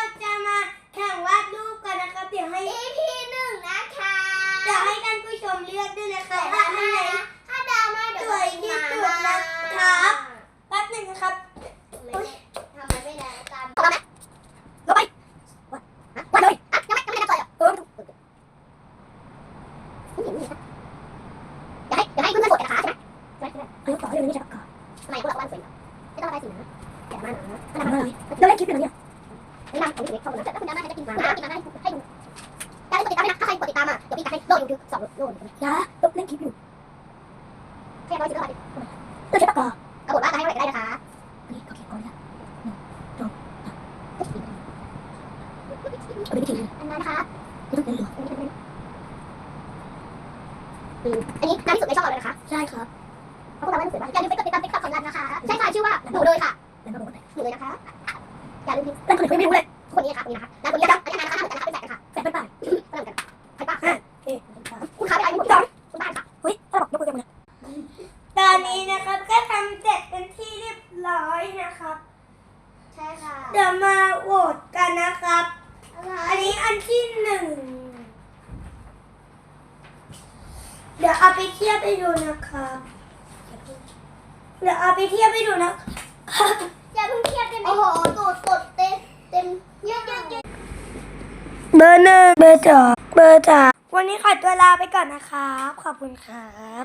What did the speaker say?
เราจะมาแข่งวาดรูปกันนะคะเดี๋ยวให้ EP หนึ่งนะคะเดี๋ยวให้ท่านผู้ชมเลือกด้วยนะคะว่าอันไหนถ้าดาวไม่สเดี๋ยววยที่สุดนะครับแป๊บหนึ่งนะครับ ทำไมไม่ได้ตามทำไมพวกเราบ้านสวยไม่ต้องระบายสีนะแต่มันนะมันทำอะไรเราเล่นคลิปกันเนี่ย ของเด็กเข้ามาแต่ถ้าคุณน้าจะกินคุณน้ากินมาให้ให้ดูการกดติดตามนะถ้าใครกดติดตามอะเดี๋ยวพี่ตัดให้โลอยู่คือสองโลอย่าเล่นคลิปอยู่แค่ร้อยสิบเท่าไหร่ตัวเช็ดปากกากระบดดว่าจะให้เท่าไหร่ก็ได้นะคะอันนี้ก็เขียนก่อนนะจบเอาไปทิ้งอันนั้นนะคะไม่ต้องเป็นหรอกอันนี้อันนี้นานที่สุดในช่องเราเลยนะคะ ใช่ครับเพราะพวกเราไม่รู้สึกว่าอย่าลืมไปกดติดตามติ๊กต็อกของรันนะคะ ใช่ค่ะชื่อว่าหนูเลยค่ะหนูเลยนะคะ อย่าลืมแล้วคนอื่นไม่รู้เลยคนนี้ค่ะคนนี้นะคะแล้วคนนี้นะคะอันนี้นะคะเหมือนกันนะคะเป็นแฝดกันค่ะแฝดเป็นป่ายใครป่ะเอ๊ะคุณขาไปไหนคุณจอนคุณบ้านค่ะเฮ้ยถ้าบอกยกมือกันเลยตอนนี้นะครับก็ทำเสร็จเป็นที่เรียบร้อยนะครับ ใช่ค่ะ เดี๋ยวมาโหวตกันนะครับ อันนี้อันที่หนึ่งเดี๋ยวเอาไปเทียบไปดูนะครับเดี๋ยวเอาไปเทียบไปดูนะครับอย่าเพิ่งเครียดได้ไหมโอ้โหกดกดเต็มเต็มเยอะเยอะเยอะ เบอร์หนึ่งเบอร์สองเบอร์สามวันนี้ขอตัวลาไปก่อนนะครับ ขอบคุณครับ